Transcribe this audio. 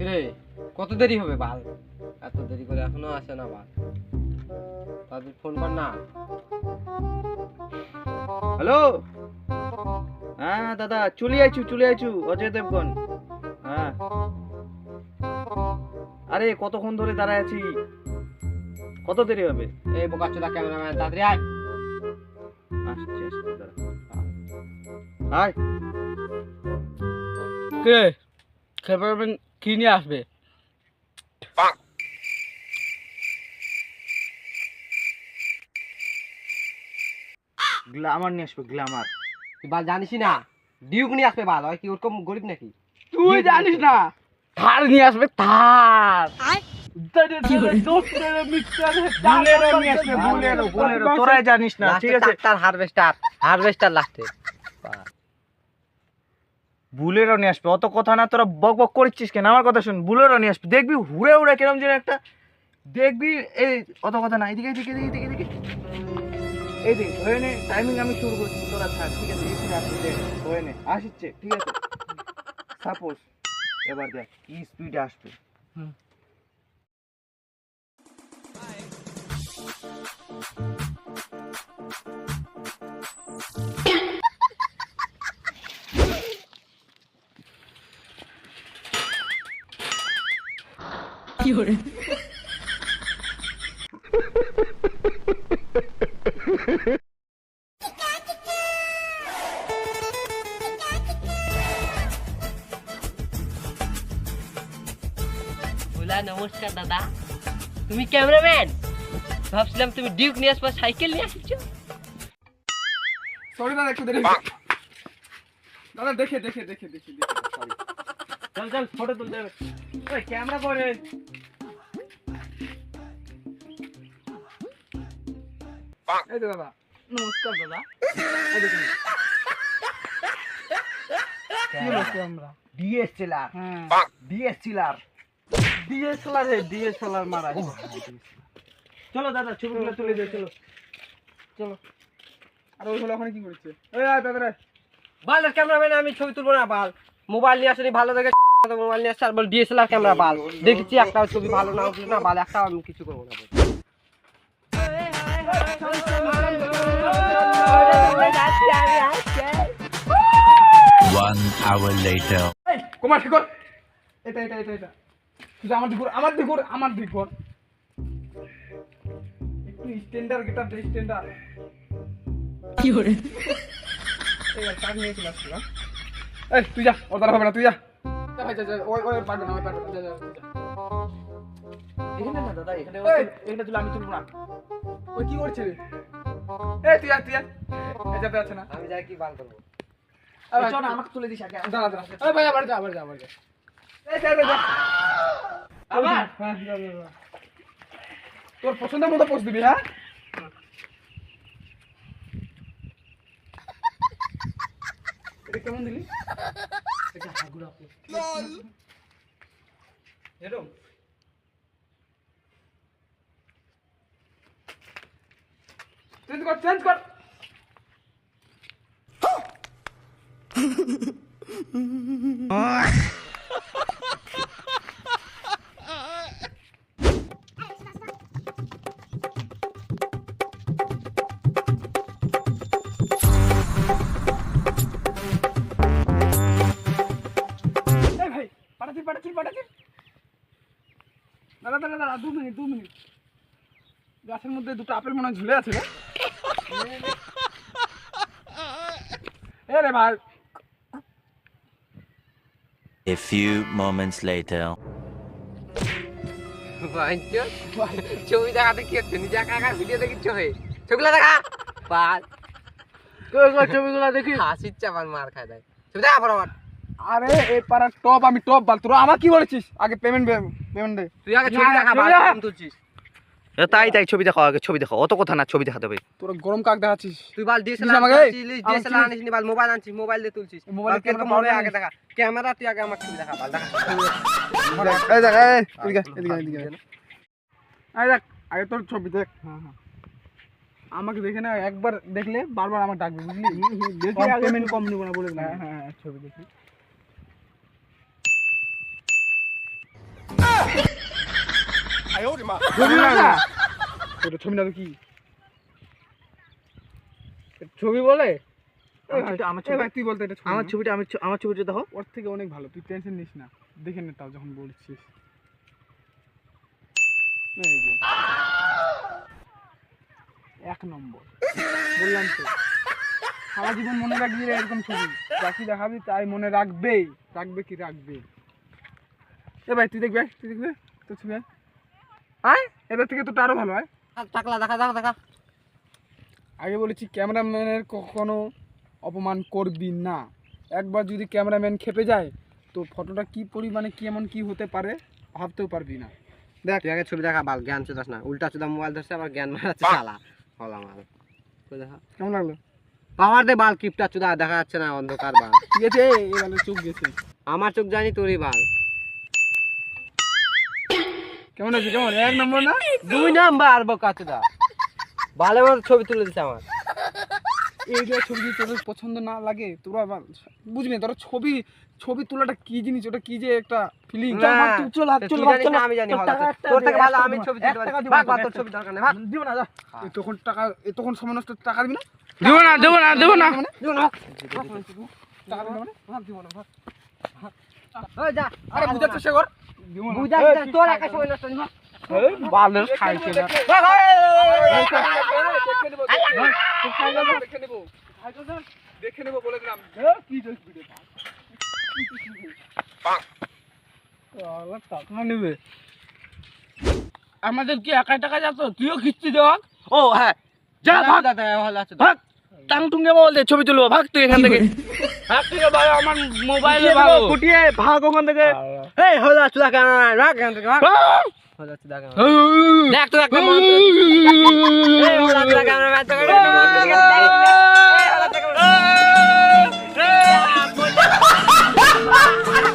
কিরে কত দেরি হবে বাল? এত দেরি করে এখনও আসে না বাল। তাদের ফোন কর না। হ্যালো হ্যাঁ দাদা চলে আইছু চলে আইছু অজয় দেবগন। হ্যাঁ। আরে কতক্ষণ ধরে দাঁড়ায় আছি? কত দেরি হবে? এই বোকাচোদা ক্যামেরাম্যান তাড়াতাড়ি আয়। আসছি আসছি দাঁড়া আয়। কে? খেপারবেন কি নিয়ে আসবে? গ্লামার নিয়ে আসবে গ্লামার তুই বাল জানিস না ডিউক নিয়ে আসবে হয় কি ওরকম গরিব নাকি? তুই জানিস না থার নিয়ে আসবে থার। তোরাই জানিস না ঠিক আছে? ট্রাক্টর হারভেস্টার হারভেস্টার লাগতে বুলেরো নিয়ে আসবে। অত কথা না, তোরা বক বক করছিস কেন? আমার কথা শুন বুলেরো নিয়ে আসবে। দেখবি হুড়ে হুড়ে কিরম যেন একটা, দেখবি এই, অত কথা না, এদিকে এদিকে এদিকে এদিকে এদিকে। এই দেখ হয়ে নে টাইমিং আমি শুরু করছি, তোরা থাক, ঠিক আছে? এখানে আসছে দেখ হয়ে নে আসছে ঠিক আছে? সাপোজ এবার দেখ, কি স্পিডে আসবে। ভোলা নমস্কার দাদা তুমি ক্যামেরাম্যান ভাবছিলাম তুমি ডিউক নিয়ে আসবা সাইকেল নিয়ে আসছো সরি দাদা একটু দেরি হয়েছে। দাদা দেখে দেখে দেখে দেখে দেখে সরি চল চল ফটো তুলতে হবে। ওই ক্যামেরা করে এই তো দাদা নমস্কার দাদা। এই দেখুন। ডিএসএলআর হ্যাঁ। ডিএসএলআর ডিএসএলআর হে ডিএসএলআর মারা চলো দাদা ছবিগুলো তুলে দে চলো। চলো। আর ওই হলো ওখানে কি করছে? এই আয় দাদা রে বালের ক্যামেরাম্যান আমি ছবি তুলবো না বাল। মোবাইল নিয়ে আসেনি ভালো দেখে মোবাইল নিয়ে আসছে আর বল ডিএসএলআর ক্যামেরা বাল। দেখেছি একটা ছবি ভালো না উঠল না বাল একটা আমি কিছু করব না One hour later. কুমার শিকর। এটা এটা এটা এটা। তুই আমার দিক আমার দিক আমার দিক ঘুর। একটু স্ট্যান্ডার্ড গেটার দে স্ট্যান্ডার্ড কি করে? এই কাজ নিয়ে চলে আসছি হ্যাঁ? এই তুই যা ওর দ্বারা হবে না তুই যা। এখানে না দাদা এখানে এখানে তুলে আমি তুলবো না। ওই কি করছে? রে এই তুই যা তুই যা যাতে আছে না। আমি যাই কি বাল করব। এই চল আমাকে তুলে দিস আগে দাঁড়া দাঁড়া। এই ভাই আবার যা আবার যা আবার যা। এই যা যা, যা। আবার? হ্যাঁ যা যা যা তোর পছন্দের মতো পোস্ট দিবি হ্যাঁ? এটা কেমন দিলি? এরকম চেঞ্জ কর চেঞ্জ কর এই দাদা দু মিনিট দু মিনিট। গাছের মধ্যে দুটো আপেল মনে ঝুলে আছে রে। ভাই। A few moments later. ছবি দেখাতে কি হচ্ছে? নিজে একা একা ভিডিও দেখিচ্ছ হয়ে ছবিগুলো দেখা। বাল ছবিগুলো দেখি। হাসির চাপান মার খায় দেয়। ছবি দেখা ফটাফট আরে এই পাড়ার টপ আমি টপ বাল তোরা আমার কি বলেছিস? আগে পেমেন্ট পেমেন্ট দে। তুই আগে ছবি দেখা। বাল তুলছিস তাই তাই ছবি দেখো আগে ছবি দেখো। অত কথা না ছবি দেখাতে হবে তোরা গরম কাক দেখাচ্ছিস? তুই বাল ডিএসএলআর আমাকে, ডিএসএলআর আনিস নি বাল মোবাইল আনছিস মোবাইল দিয়ে তুলছিস। মোবাইলে হবে আগে দেখা। ক্যামেরা তুই আগে আমার ছবি দেখা বাল দেখা। এই দেখ এই এদিকে এদিকে এদিকে। এই দেখ আগে তোর ছবি দেখ। হ্যাঁ হ্যাঁ। আমাকে দেখে না একবার দেখলে বারবার আমার ডাকবে বুঝলি? দেখি পেমেন্ট কম নিব না বলে হ্যাঁ হ্যাঁ হ্যাঁ ছবি দেখি। ছবি না ছবি না কি ছবি বলে আমার ছবি ভাই, তুই বলতে এটা আমার ছবিটা আমি আমার ছবিটা দেখো ওর থেকে অনেক ভালো তুই টেনশন নিস না দেখে নে তাও যখন বলছিস এক নম্বর বললাম তো সারা জীবন মনে রাখবি রে এরকম ছবি যাকে দেখাবি তাই মনে রাখবেই রাখবে কি রাখবে এ ভাই তুই দেখবে তুই দেখবে তোর ছবি আয়। এদের থেকে তো আরও ভালো হয় টাকলা দেখা দেখা দেখা। আগে বলেছি ক্যামেরাম্যানের কখনো অপমান করবি না। একবার যদি ক্যামেরাম্যান খেপে যায় তো ফটোটা কি পরিমাণে কি এমন কি হতে পারে ভাবতেও পারবি না। দেখ। তুই আগে ছবি দেখা বাল জ্ঞান চোদাস না। উল্টা চোদা মোবাইল ধরছে আবার জ্ঞান মারাচ্ছে শালা। হলা কই দেখা? কেমন লাগল? পাওয়ার দে বাল কিপটা চোদা দেখা যাচ্ছে না অন্ধকার বাল। ঠিক আছে এবারে চোখ গেছে। আমার চোখ জানি তোরই বাল। কেমন আছে কেমন? এক নম্বর না? দুই নাম্বার বোকা চোদা ভালো মতো ছবি তুলে দিছে আমার। এই যে ছবি যদি তোদের পছন্দ না লাগে তোরা আবার বুঝবি তোরা ছবি ছবি তোলাটা কি জিনিস? ওটা কি যে একটা ফিলিং চল হাত তুই চল জানিস না, আমি জানি তোর থেকে ভালো আমি ছবি তুলতে পারি ভাগ ভাগ, তোর ছবি দরকার নেই ভাগ। দিব না যা। তখন টাকা এ তখন সময় নষ্ট টাকা দিবি না? দেবো না দেবো না দেবো না। দিও না, টাকা দিবি না মানে? ভাগ দিব না, ভাগ। ভাগ। ওই যা, আরে বুঝার চেষ্টা তোর একা সময় নষ্ট বালের খাইছে না। দেখে নেব। বলে দিলাম। কি নেবে। আমাদের কি একা টাকা যাত তুইও খিস্তি দেওয়া ও হ্যাঁ। যা ভাগ, ভাগ। টাং টুঙ্গে বল দে ছবি তুলবো। ভাগ তুই এখান থেকে। ভাগ তুই ভাই আমার মোবাইলে ভাগ। কুটিয়ে ভাগ ওখান থেকে। এই হলা চুদা কেন রাখ কেন হলা চুদা কেন দেখ তো একটা মন্ত্র এই হলা চুদা কেন রাখ তো